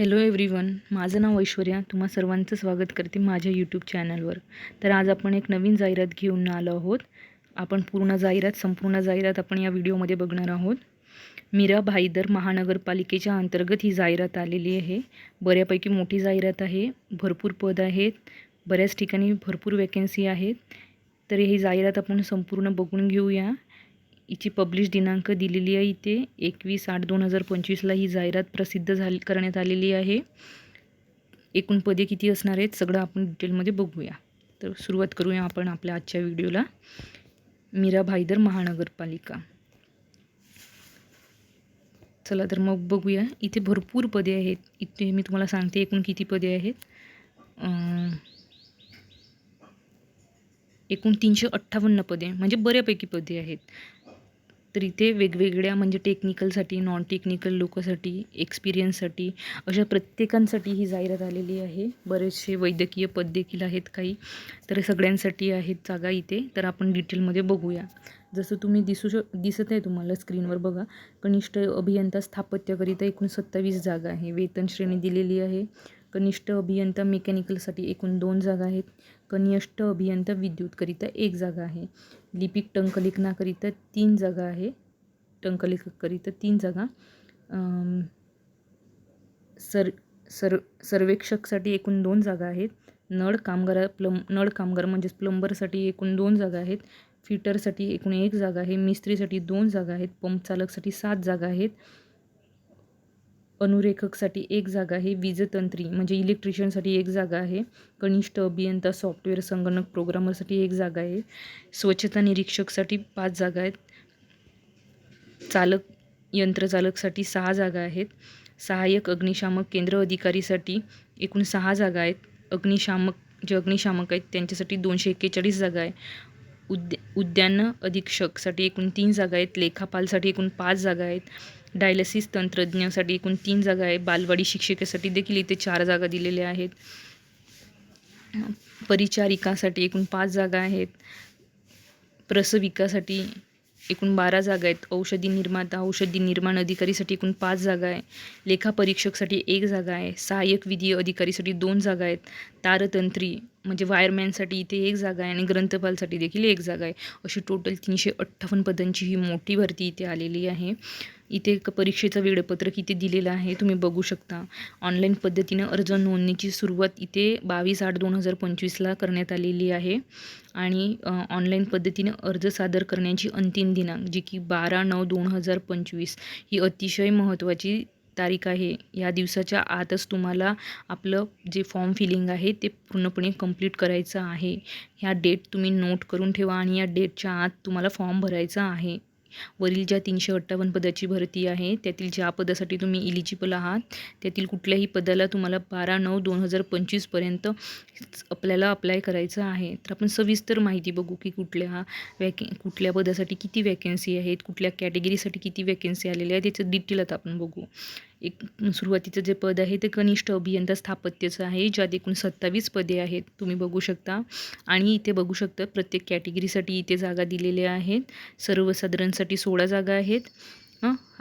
Hello everyone माझं नाव ऐश्वर्या. तुम्हा सर्वांचं स्वागत करते माझ्या यूट्यूब चॅनलवर तर आज आपण एक नवीन जाहिरात घेऊन आलो आहोत. आपण पूर्ण जाहिरात संपूर्ण जाहिरात आपण या व्हिडिओमध्ये बघणार आहोत. मीरा भाईदर महानगरपालिकेच्या अंतर्गत ही जाहिरात आलेली आहे. बऱ्यापैकी मोठी जाहिरात आहे भरपूर पद आहेत बऱ्याच ठिकाणी भरपूर वॅकन्सी आहेत. तर ही जाहिरात आपण संपूर्ण बघून घेऊया. हिची पब्लिश दिनांक दिलेली आहे इथे. एकवीस आठ दोन हजार पंचवीसला ही जाहिरात प्रसिद्ध झाली करण्यात आलेली आहे. एकूण पदे किती असणार आहेत सगळं आपण डिटेलमध्ये बघूया. तर सुरुवात करूया आपण आपल्या आजच्या व्हिडिओला. मीरा भाईदर महानगरपालिका. चला तर मग बघूया. इथे भरपूर पदे आहेत. इथे मी तुम्हाला सांगते एकूण किती पदे आहेत. एकूण तीनशे अठ्ठावन्न पदे म्हणजे बऱ्यापैकी पदे आहेत. तर इथे वेगवेगळ्या म्हणजे टेक्निकलसाठी नॉन टेक्निकल लोकांसाठी एक्सपिरियन्ससाठी अशा प्रत्येकांसाठी ही जाहिरात आलेली आहे. बरेचसे वैद्यकीय पद देखील आहेत काही. तर सगळ्यांसाठी आहेत जागा इथे. तर आपण डिटेलमध्ये बघूया. जसं तुम्ही दिसू शक दिसत आहे तुम्हाला स्क्रीनवर बघा. कनिष्ठ अभियंता स्थापत्याकरिता एकूण सत्तावीस जागा आहे. वेतन श्रेणी दिलेली आहे. कनिष्ठ अभियंता मेकॅनिकलसाठी एकूण दोन जागा आहेत. कनिष्ठ अभियंता विद्युतकरिता एक जागा आहे. लिपिक टंकलेखनाकरिता तीन जागा आहे. टंकलेखकरिता तीन जागा. सर सर सर्वेक्षकसाठी एकूण दोन जागा आहेत. नळ कामगार प्लम नळ कामगार म्हणजेच प्लंबरसाठी एकूण दोन जागा आहेत. फिटरसाठी एकूण एक जागा आहे. मिस्त्रीसाठी दोन जागा आहेत. पंप चालकसाठी सात जागा आहेत. अनुरेखकसाठी एक जागा आहे वीजतंत्री म्हणजे इलेक्ट्रिशियनसाठी एक जागा आहे. कनिष्ठ अभियंता सॉफ्टवेअर संगणक प्रोग्रामरसाठी एक जागा आहे. स्वच्छता निरीक्षकसाठी पाच जागा आहेत. चालक यंत्रचालकसाठी सहा जागा आहेत. सहाय्यक अग्निशामक केंद्र अधिकारीसाठी एकूण सहा जागा आहेत. अग्निशामक जे अग्निशामक आहेत त्यांच्यासाठी दोनशे एक्केचाळीस जागा आहे. उद्या उद्यान अधीक्षकसाठी एकूण तीन जागा आहेत. लेखापालसाठी एकूण पाच जागा आहेत. डायलिसिस तंत्रज्ञासाठी एकूण तीन जागा आहे. बालवाडी शिक्षिकेसाठी देखील इथे चार जागा दिलेल्या आहेत. परिचारिकासाठी एकूण पाच जागा आहेत. प्रसविकासाठी एकूण बारा जागा आहेत. औषधी निर्माता औषधी निर्माण अधिकारीसाठी एकूण पाच जागा आहे. लेखापरीक्षकसाठी एक जागा आहे. सहाय्यक विधी अधिकारीसाठी दोन जागा आहेत. तारतंत्री म्हणजे वायरमॅनसाठी इथे एक जागा आहे आणि ग्रंथपालसाठी देखील एक जागा आहे. अशी टोटल तीनशे अठ्ठावन्न पदांची ही मोठी भरती इथे आलेली आहे. इथे एक परीक्षेचं वेळपत्रक इथे दिलेलं आहे तुम्ही बघू शकता. ऑनलाईन पद्धतीनं अर्ज नोंदणीची सुरुवात इथे बावीस आठ दोन हजार पंचवीसला करण्यात आलेली आहे. आणि ऑनलाईन पद्धतीनं अर्ज सादर करण्याची अंतिम दिनांक जी की बारा नऊ दोन हजार पंचवीस ही अतिशय महत्त्वाची तारीख आहे. या दिवसाच्या आतच तुम्हाला आपलं जे फॉर्म फिलिंग आहे ते पूर्णपणे कंप्लीट करायचं आहे. ह्या डेट तुम्ही नोट करून ठेवा आणि या डेटच्या आत तुम्हाला फॉर्म भरायचा आहे. वरील ज्या तीनशे अठ्ठावन्न पदाची भरती आहे त्यातील ज्या पदासाठी तुम्ही इलिजिबल आहात त्यातील कुठल्याही पदाला तुम्हाला बारा नऊ दोन हजार पंचवीसपर्यंत आपल्याला अप्लाय करायचं आहे. तर आपण सविस्तर माहिती बघू की कुठल्या वॅके कुठल्या पदासाठी किती वॅकेन्सी आहेत कुठल्या कॅटेगरीसाठी किती वॅकेन्सी आलेल्या आहेत याचं डिटेल आता आपण बघू. एक सुरुवातीचं जे पद आहे ते कनिष्ठ अभियंता स्थापत्याचं आहे ज्यात एकूण सत्तावीस पदे आहेत तुम्ही बघू शकता. आणि इथे बघू शकता प्रत्येक कॅटेगरीसाठी इथे जागा दिलेल्या आहेत. सर्वसाधारणसाठी सोळा जागा आहेत.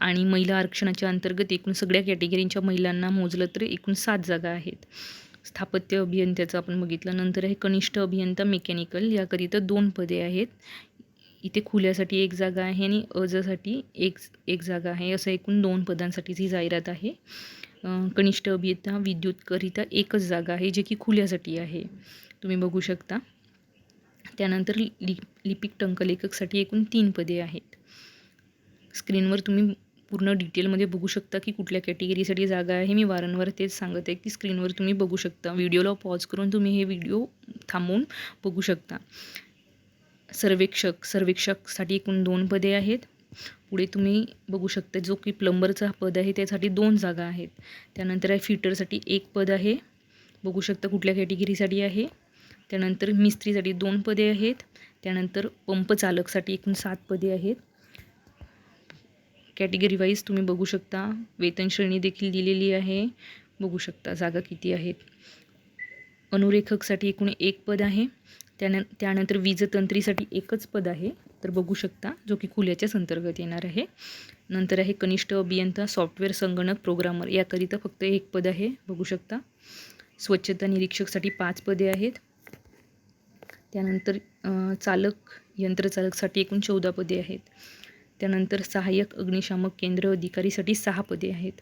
आणि महिला आरक्षणाच्या अंतर्गत एकूण सगळ्या कॅटेगरींच्या महिलांना मोजलं तर एकूण सात जागा आहेत. स्थापत्य अभियंत्याचं आपण बघितलं. नंतर आहे कनिष्ठ अभियंता मेकॅनिकल. याकरिता दोन पदे आहेत. इथे खुल्यासाठी एक जागा आहे आणि अजसाठी एक एक जागा आहे. असं एकूण दोन पदांसाठीच ही जाहिरात आहे. कनिष्ठ अभियंता विद्युतकरिता एकच जागा आहे जे की खुल्यासाठी आहे. तुम्ही बघू शकता. त्यानंतर लि लिपिक टंकलेखकसाठी एकूण तीन पदे आहेत. स्क्रीनवर तुम्ही पूर्ण डिटेलमध्ये बघू शकता की कुठल्या कॅटेगरीसाठी जागा आहे. मी वारंवार तेच सांगत आहे की स्क्रीनवर तुम्ही बघू शकता. व्हिडिओला पॉज करून तुम्ही हे व्हिडिओ थांबवून बघू शकता. सर्वेक्षक सर्वेक्षकसाठी एकूण दोन पदे आहेत. पुढे तुम्ही बघू शकता जो की प्लंबरचा पद आहे त्यासाठी दोन जागा आहेत. त्यानंतर आहे फिटरसाठी एक पद आहे. बघू शकता कुठल्या कॅटेगरीसाठी आहे. त्यानंतर मिस्त्रीसाठी दोन पदे आहेत. त्यानंतर पंप चालकसाठी एकूण सात पदे आहेत. कॅटेगरी वाईज तुम्ही बघू शकता वेतन श्रेणी देखील दिलेली आहे. बघू शकता जागा किती आहेत. अनुरेखकसाठी एकूण एक पद आहे. त्यानं त्यानंतर वीजतंत्रीसाठी एकच पद आहे तर बघू शकता जो की खुल्याच्याच अंतर्गत येणार आहे. नंतर आहे कनिष्ठ अभियंता सॉफ्टवेअर संगणक प्रोग्रामर याकरिता फक्त एक पद आहे बघू शकता. स्वच्छता निरीक्षकसाठी पाच पदे आहेत. त्यानंतर चालक यंत्रचालकसाठी एकूण चौदा पदे आहेत. त्यानंतर सहाय्यक अग्निशामक केंद्र अधिकारीसाठी सहा पदे आहेत.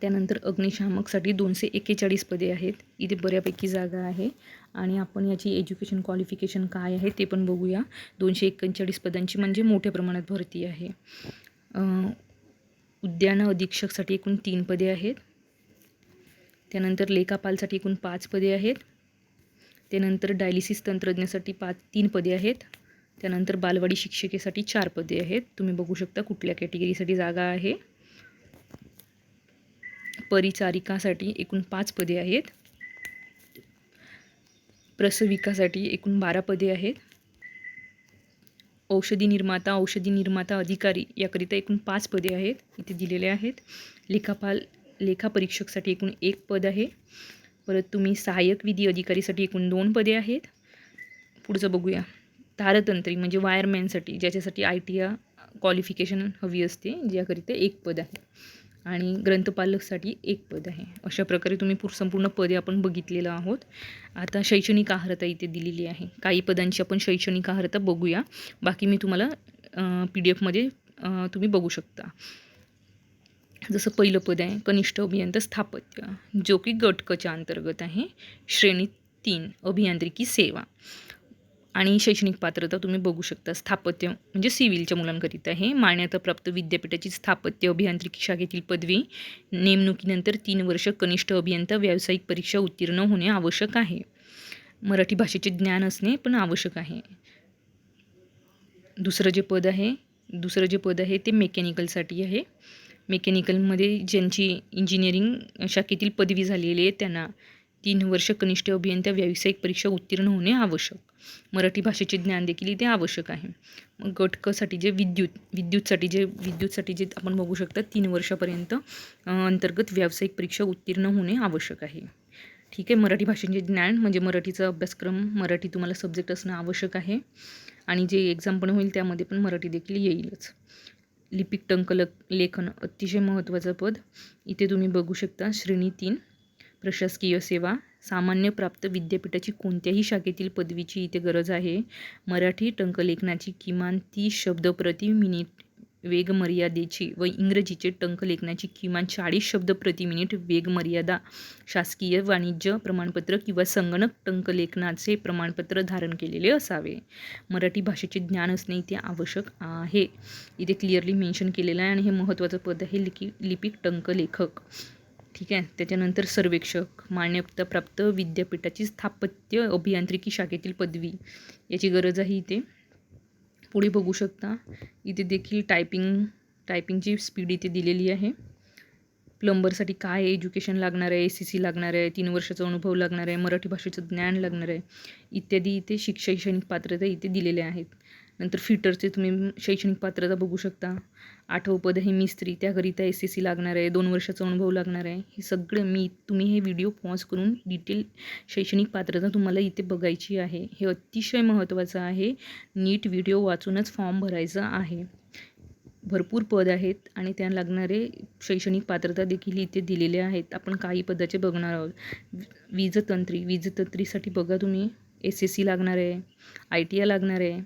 त्यानंतर अग्निशामकसाठी दोनशे एक्केचाळीस पदे आहेत. इथे बऱ्यापैकी जागा आहे. आणि आपण याची एज्युकेशन क्वालिफिकेशन काय आहे ते पण बघूया. दोनशे एकोणचाळीस पदांची म्हणजे मोठ्या प्रमाणात भरती आहे. उद्यान अधीक्षकसाठी एकूण तीन पदे आहेत. त्यानंतर लेखापालसाठी एकूण पाच पदे आहेत. त्यानंतर डायलिसिस तंत्रज्ञासाठी पाच तीन पदे आहेत. त्यानंतर बालवाडी शिक्षिकेसाठी चार पदे आहेत. तुम्ही बघू शकता कुठल्या कॅटेगरीसाठी जागा आहे. परिचारिकासाठी एकूण पाच पदे आहेत. प्रसविकासाठी एकूण बारा पदे आहेत. औषधी निर्माता औषधी निर्माता अधिकारी याकरिता एकूण पाच पदे आहेत इथे दिलेले आहेत. लेखापाल लेखापरीक्षकसाठी एकूण एक पद आहे. परत तुम्ही सहाय्यक विधी अधिकारीसाठी एकूण दोन पदे आहेत. पुढचं बघूया. तारतंत्री म्हणजे वायरमॅनसाठी ज्याच्यासाठी आय टी या क्वालिफिकेशन हवी असते ज्याकरिता एक पद आहे. आणि ग्रंथपालकसाठी एक पद आहे. अशा प्रकारे तुम्ही पूर संपूर्ण पदे आपण बघितलेलं आहोत. आता शैक्षणिक आहारता इथे दिलेली आहे. काही पदांची आपण शैक्षणिक आहारता बघूया. बाकी मी तुम्हाला पी डी एफमध्ये तुम्ही बघू शकता. जसं पहिलं पद आहे कनिष्ठ अभियंता स्थापत्य जो की गटकच्या अंतर्गत आहे. श्रेणी तीन अभियांत्रिकी सेवा. आणि शैक्षणिक पात्रता तुम्ही बघू शकता. स्थापत्य म्हणजे सिव्हिलच्या मुलांकरिता आहे मान्यताप्राप्त विद्यापीठाची स्थापत्य अभियांत्रिकी शाखेतील पदवी. नेमणुकीनंतर तीन वर्ष कनिष्ठ अभियंता. व्यावसायिक परीक्षा उत्तीर्ण होणे आवश्यक आहे. मराठी भाषेचे ज्ञान असणे पण आवश्यक आहे. दुसरं जे पद आहे दुसरं जे पद आहे ते मेकॅनिकलसाठी आहे. मेकॅनिकलमध्ये ज्यांची इंजिनिअरिंग शाखेतील पदवी झालेली आहे त्यांना तीन वर्ष कनिष्ठ अभियंता व्यावसायिक परीक्षा उत्तीर्ण होणे आवश्यक. मराठी भाषेचे ज्ञान देखील इथे आवश्यक आहे. मग गट जे विद्युत विद्युतसाठी जे विद्युतसाठी जे आपण बघू शकता तीन वर्षापर्यंत अंतर्गत व्यावसायिक परीक्षा उत्तीर्ण होणे आवश्यक आहे. ठीक आहे मराठी भाषेचे ज्ञान म्हणजे मराठीचा अभ्यासक्रम मराठी तुम्हाला सब्जेक्ट असणं आवश्यक आहे. आणि जे एक्झाम पण होईल त्यामध्ये पण मराठी देखील येईलच. लिपिक टंकल लेखन अतिशय महत्त्वाचं पद. इथे तुम्ही बघू शकता श्रेणी तीन. प्रशासकीय सेवा सामान्य प्राप्त विद्यापीठाची कोणत्याही शाखेतील पदवीची इथे गरज आहे. मराठी टंकलेखनाची किमान तीस शब्द प्रति मिनिट वेग मर्यादेची व इंग्रजीचे टंकलेखनाची किमान चाळीस शब्द प्रति मिनिट वेग मर्यादा शासकीय वाणिज्य प्रमाणपत्र किंवा संगणक टंकलेखनाचे प्रमाणपत्र धारण केलेले असावे. मराठी भाषेचे ज्ञान असणे इथे आवश्यक आहे. इथे क्लिअरली मेन्शन केलेलं आहे आणि हे महत्त्वाचं पद आहे लिखी लिपिक टंकलेखक. ठीक आहे. त्याच्यानंतर सर्वेक्षक मान्यताप्राप्त विद्यापीठाची स्थापत्य अभियांत्रिकी शाखेतील पदवी. याची गरज आहे इथे. पुढे बघू शकता. इथे देखील टायपिंग टायपिंगची स्पीड इथे दिलेली आहे. प्लंबरसाठी काय एज्युकेशन लागणार आहे ए सी सी लागणार आहे तीन वर्षाचा अनुभव लागणार आहे मराठी भाषेचं ज्ञान लागणार आहे. इत्यादी इथे शिक शैक्षणिक पात्रता इथे दिलेल्या आहेत. नंतर फिटरचे तुम्ही शैक्षणिक पात्रता बघू शकता. आठवं पद हे मिस्त्री त्याकरिता एस एस सी लागणार आहे. दोन वर्षाचा अनुभव लागणार आहे. हे सगळं मी तुम्ही हे व्हिडिओ पॉज करून डिटेल शैक्षणिक पात्रता तुम्हाला इथे बघायची आहे. हे अतिशय महत्त्वाचं आहे. नीट व्हिडिओ वाचूनच फॉर्म भरायचा आहे. भरपूर पद आहेत आणि त्या लागणारे शैक्षणिक पात्रता देखील इथे दिलेले आहेत. आपण काही पदाचे बघणार आहोत. वीजतंत्री वीजतंत्रीसाठी बघा तुम्ही. एस एस सी लागणार आहे. आय टी आय लागणार आहे.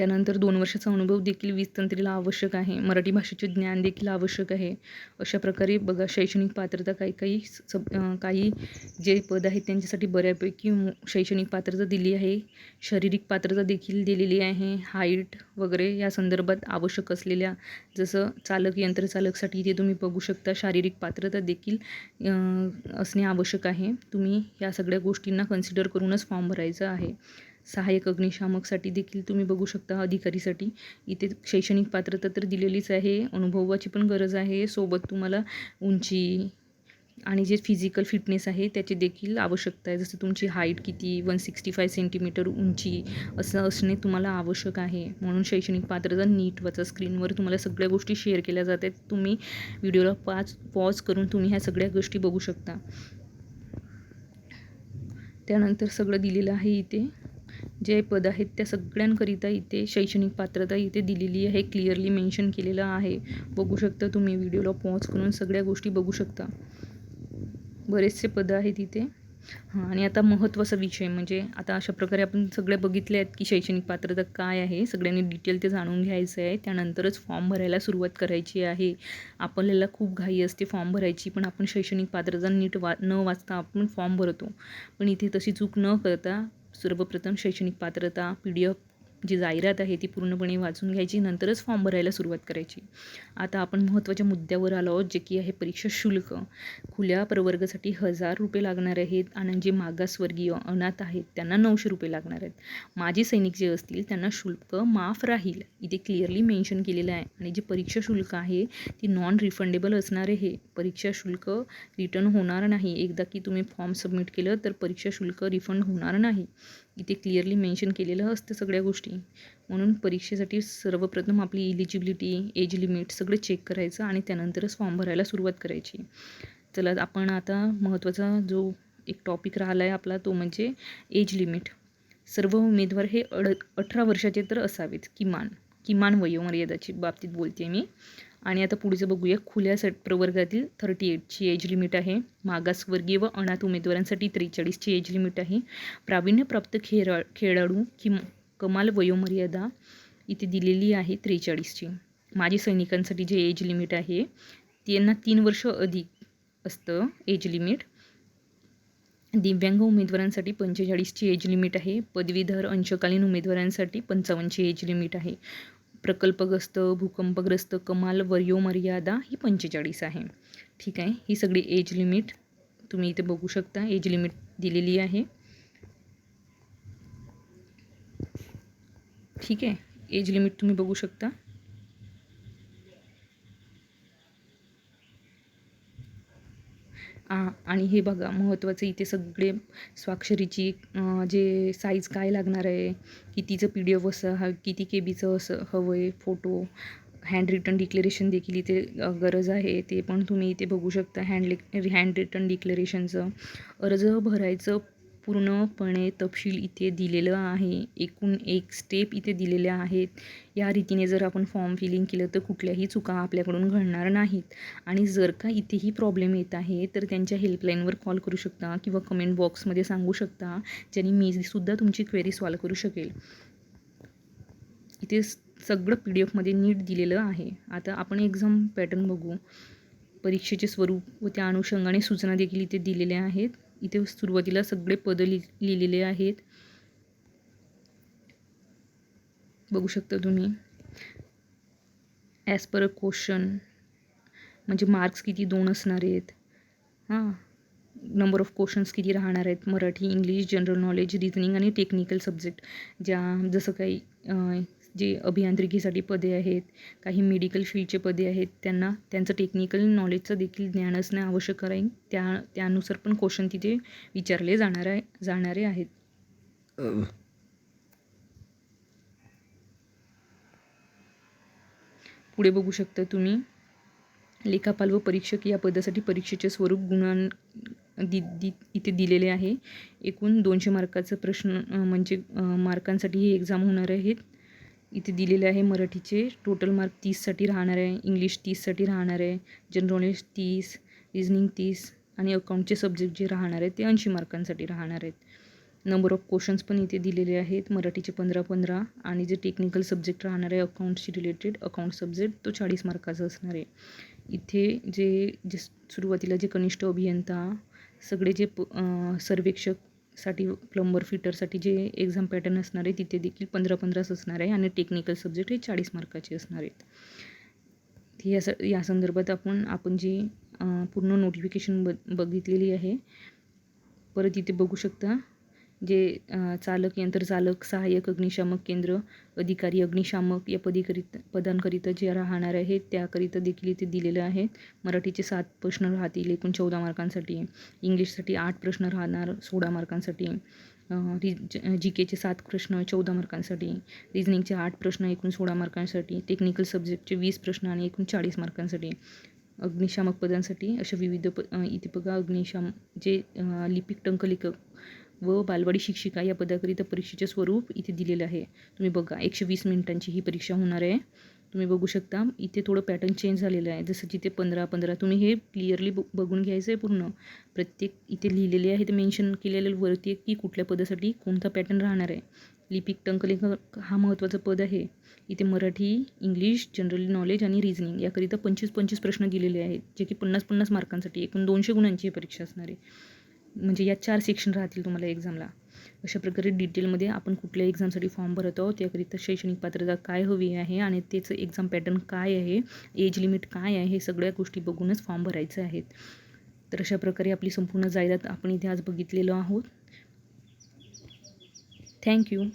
त्यानंतर दोन वर्षाचा अनुभव देखील वीज तंत्रीला आवश्यक आहे. मराठी भाषेचे ज्ञान देखील आवश्यक आहे. अशा प्रकारे बघा शैक्षणिक पात्रता काही काही सब काही जे पद आहेत त्यांच्यासाठी बऱ्यापैकी शैक्षणिक पात्रता दिली आहे. शारीरिक पात्रता देखील दिलेली आहे. हाईट वगैरे या संदर्भात आवश्यक असलेल्या जसं चालक यंत्रचालकसाठी इथे तुम्ही बघू शकता शारीरिक पात्रता देखील असणे आवश्यक आहे. तुम्ही या सगळ्या गोष्टींना कन्सिडर करूनच फॉर्म भरायचा आहे. सहाय्यक अग्निशामकसाठी देखील तुम्ही बघू शकता अधिकारीसाठी. इथे शैक्षणिक पात्रता तर दिलेलीच आहे. अनुभवाची पण गरज आहे. सोबत तुम्हाला उंची आणि जे फिजिकल फिटनेस आहे त्याची देखील आवश्यकता आहे. जसं तुमची हाईट किती वन सिक्स्टी फाय सेंटीमीटर उंची असं असणे तुम्हाला आवश्यक आहे. म्हणून शैक्षणिक पात्रता नीट वाचा. स्क्रीनवर तुम्हाला सगळ्या गोष्टी शेअर केल्या जात आहेत. तुम्ही व्हिडिओला पाच पॉज करून तुम्ही ह्या सगळ्या गोष्टी बघू शकता. त्यानंतर सगळं दिलेलं आहे इथे. जे पद आहेत त्या सगळ्यांकरिता इथे शैक्षणिक पात्रता इथे दिलेली आहे क्लिअरली मेन्शन केलेलं आहे. बघू शकता तुम्ही व्हिडिओला पॉज करून सगळ्या गोष्टी बघू शकता. बरेचसे पदं आहेत इथे. हां आणि आता महत्त्वाचा विषय म्हणजे आता अशा प्रकारे आपण सगळे बघितले आहेत की शैक्षणिक पात्रता काय आहे सगळ्यांनी डिटेल ते जाणून घ्यायचं आहे. त्यानंतरच फॉर्म भरायला सुरुवात करायची आहे. आपल्याला खूप घाई असते फॉर्म भरायची पण आपण शैक्षणिक पात्रता नीट वा न वाचता आपण फॉर्म भरतो. पण इथे तशी चूक न करता सर्वप्रथम शैक्षणिक पात्रता पी डी एफ जी जाहिरात आहे ती पूर्णपणे वाचून घ्यायची नंतरच फॉर्म भरायला सुरुवात करायची. आता आपण महत्त्वाच्या मुद्द्यावर आलो आहोत जे की आहे परीक्षा शुल्क. खुल्या प्रवर्गासाठी हजार रुपये लागणार आहेत आणि जे मागासवर्गीय अनाथ आहेत त्यांना नऊशे रुपये लागणार आहेत. माजी सैनिक जे असतील त्यांना शुल्क माफ राहील. इथे क्लिअरली मेन्शन केलेलं आहे. आणि जे परीक्षा शुल्क आहे ती नॉन रिफंडेबल असणार आहे. परीक्षा शुल्क रिटर्न होणार नाही. एकदा की तुम्ही फॉर्म सबमिट केलं तर परीक्षा शुल्क रिफंड होणार नाही. इथे क्लिअरली मेन्शन केलेलं असतं सगळ्या गोष्टी. म्हणून परीक्षेसाठी सर्वप्रथम आपली इलिजिबिलिटी एज लिमिट सगळं चेक करायचं आणि त्यानंतरच फॉर्म भरायला सुरुवात करायची. चला आपण आता महत्त्वाचा जो एक टॉपिक राहिला आहे आपला तो म्हणजे एज लिमिट सर्व उमेदवार हे अड अठरा वर्षाचे तर असावेत. किमान किमान वयोमर्यादाची बाबतीत बोलते मी. आणि आता पुढचं बघूया. खुल्या सट प्रवर्गातील थर्टी एटची एज लिमिट आहे. मागासवर्गीय व अनाथ उमेदवारांसाठी त्रेचाळीसची एज लिमिट आहे. प्रावीण्यप्राप्त खेळा खेळाडू किम कमाल वयोमर्यादा इथे दिलेली आहे त्रेचाळीसची. माजी सैनिकांसाठी जे एज लिमिट आहे त्यांना तीन वर्ष अधिक असतं एज लिमिट दिव्यांग उमेदवारांसाठी पंचेचाळीसची एज लिमिट आहे. पदवीधर अंशकालीन उमेदवारांसाठी पंचावन्नची एज लिमिट आहे. प्रकल्पग्रस्त भूकंपग्रस्त कमाल वयोमर्यादा ही पंचेचाळीस आहे. ठीक आहे? ही सगळी एज लिमिट तुम्ही इथे बघू शकता. एज लिमिट दिलेली आहे. ठीक आहे? एज लिमिट तुम्ही बघू शकता. आणि हे बघा महत्त्वाचं इथे सगळे स्वाक्षरीची जे साईज काय लागणार आहे कितीचं पी डी एफ असं हा किती के बीचं असं हवं आहे फोटो हँड रिटर्न डिक्लेरेशन देखील इथे गरज आहे. ते पण तुम्ही इथे बघू शकता हँड हँड रिटर्न डिक्लेरेशनचं अर्ज भरायचं पूर्णपणे तपशील इथे दिलेलं आहे. एकूण एक स्टेप इथे दिलेल्या आहेत. या रीतीने जर आपण फॉर्म फिलिंग केलं तर कुठल्याही चुका आपल्याकडून घडणार नाहीत. आणि जर का इथेही प्रॉब्लेम येत आहे तर त्यांच्या हेल्पलाईनवर कॉल करू शकता किंवा कमेंट बॉक्समध्ये सांगू शकता ज्याने मी सुद्धा तुमची क्वेरी सॉल्व करू शकेल. इथे सगळं पी डी एफमध्ये नीट दिलेलं आहे. आता आपण एक्झाम पॅटर्न बघू. परीक्षेचे स्वरूप व त्या अनुषंगाने सूचना देखील इथे दिलेल्या आहेत. इथे सुरुवातीला सगळे पदं लि लिहिलेले आहेत. बघू शकता तुम्ही. ॲज पर अ क्वेश्चन म्हणजे मार्क्स किती दोन असणार आहेत. हां. नंबर ऑफ क्वेश्चन्स किती राहणार आहेत. Marathi English general knowledge reasoning आणि टेक्निकल सब्जेक्ट ज्या जसं काही जे अभियांत्रिकीसाठी पदे आहेत काही मेडिकल फील्डचे पदे आहेत त्यांना त्यांचं टेक्निकल नॉलेजचं देखील ज्ञान असणे आवश्यक आहे. त्या त्यानुसार पण क्वेश्चन तिथे विचारले जाणार आहे जाणारे आहेत. पुढे बघू शकता तुम्ही लेखापाल व परीक्षक या पदासाठी परीक्षेचे स्वरूप गुणां दि दि इथे दिलेले आहे. एकूण दोनशे मार्काचं प्रश्न म्हणजे मार्कांसाठी ही एक्झाम होणार आहेत. इथे दिलेले आहे मराठीचे. टोटल मार्क तीससाठी राहणार आहे. इंग्लिश तीससाठी राहणार आहे. जनरल नॉलेज तीस रिजनिंग तीस आणि अकाउंटचे सब्जेक्ट जे राहणार आहेत ते ऐंशी मार्कांसाठी राहणार आहेत. नंबर ऑफ क्वेश्चन्स पण इथे दिलेले आहेत. मराठीचे पंधरा पंधरा आणि जे टेक्निकल सब्जेक्ट राहणार आहे अकाउंटशी रिलेटेड अकाउंट सब्जेक्ट तो चाळीस मार्काचा असणार आहे. इथे जे जे सुरुवातीला जे कनिष्ठ अभियंता सगळे जे प सर्वेक्षक साठी प्लंबर फिटरसाठी जे एक्झाम पॅटर्न असणार आहे तिथे देखील पंधरा पंधराच असणार आहे. आणि टेक्निकल सब्जेक्ट हे चाळीस मार्काचे असणार आहेत. या स या संदर्भात आपण आपण जी पूर्ण नोटिफिकेशन ब बघितलेली आहे परत इथे बघू शकता. जे चालक यंत्रचालक सहाय्यक अग्निशामक केंद्र अधिकारी अग्निशामक या पदीकरिता पदांकरिता जे राहणार आहेत त्याकरिता देखील इथे दिलेलं आहेत. मराठीचे सात प्रश्न राहतील एकूण चौदा मार्कांसाठी. इंग्लिशसाठी आठ प्रश्न राहणार सोळा मार्कांसाठी. रिज जी केचे सात प्रश्न चौदा मार्कांसाठी. रिजनिंगचे आठ प्रश्न एकूण सोळा मार्कांसाठी. टेक्निकल सब्जेक्टचे वीस प्रश्न आणि एकूण चाळीस मार्कांसाठी. अग्निशामक पदांसाठी अशा विविध प इथे बघा अग्निशाम जे लिपिक टंकलेखक व बालवाडी शिक्षिका या पदाकरिता परीक्षेचे स्वरूप इथे दिलेलं आहे. तुम्ही बघा एकशे वीस मिनिटांची ही परीक्षा होणार आहे. तुम्ही बघू शकता इथे थोडं पॅटर्न चेंज झालेलं आहे. जसं जिथे पंधरा पंधरा तुम्ही हे क्लिअरली ब बघून घ्यायचं आहे पूर्ण. प्रत्येक इथे लिहिलेले आहे ते मेन्शन केलेलं वरती आहे की कुठल्या पदासाठी कोणता पॅटर्न राहणार आहे. लिपिक टंकलेखक हा महत्त्वाचा पद आहे. इथे मराठी इंग्लिश जनरल नॉलेज आणि रिझनिंग याकरिता पंचवीस पंचवीस प्रश्न दिलेले आहेत. जे की पन्नास पन्नास मार्कांसाठी एकूण दोनशे गुणांची ही परीक्षा असणार आहे. म्हणजे या चार सेक्शन राहतील तुम्हाला एक्झामला अशा प्रकारे डिटेलमध्ये आपण कुठल्या एक्झामसाठी फॉर्म भरत आहोत त्याकरिता शैक्षणिक पात्रता काय हवी आहे आणि त्याचं एक्झाम पॅटर्न काय आहे एज लिमिट काय आहे हे सगळ्या गोष्टी बघूनच फॉर्म भरायचे आहेत. तर अशा प्रकारे आपली संपूर्ण जाहिरात आपण इथे आज बघितलेलो आहोत. थँक्यू